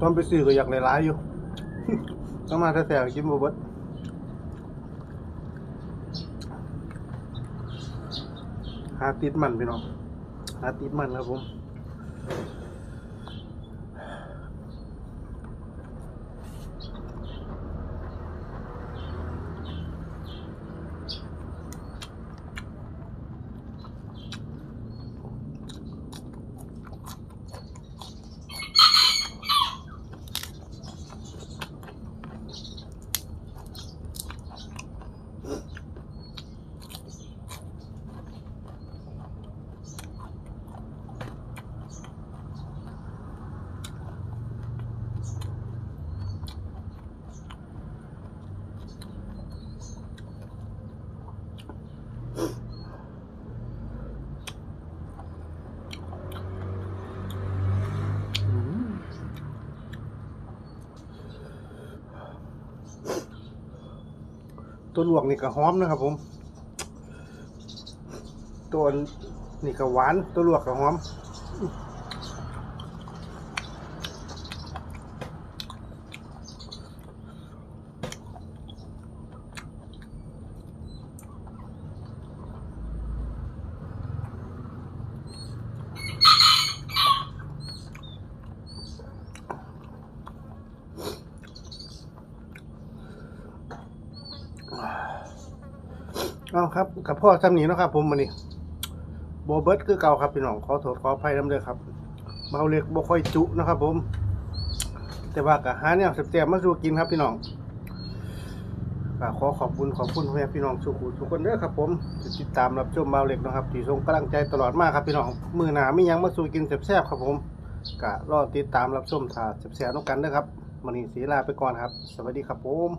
ตอนไปซื้อก็อยากหลายๆอยู่ต้องมาแต่ๆกินบ่เบิดหาติดมันพี่น้องหาติดมันครับผม ตัวลวกนี่ก็หอมนะครับผม ตัวนี่ก็หวานตัวลวกก็หอม เอาครับกับพ่อซ้ำนี้เนาะครับ ผมมันนี่โบเบิร์ตคือเก่าครับพี่น้องขอโทษขออภัยน้ำเด้อครับเบาเล็กบ่ค่อยจุนะครับ ผม แต่ว่าก็หาเนี่ยแซ่บๆมาสู่กินครับพี่น้องก็ขอขอบคุณขอบคุณพ่อแม่พี่น้องสุขุทุกคนเด้อครับ ผมติดตามรับชมเบาเล็กนะครับที่ส่งกำลังใจตลอดมากครับพี่น้องมือหนาไม่ยังมาสู่กินแซ่บๆครับ ผมก็รอติดตามรับชมถ่าแซ่บๆน้องกันเด้อครับมันนี้สีลาไปก่อนครับ สวัสดีครับผม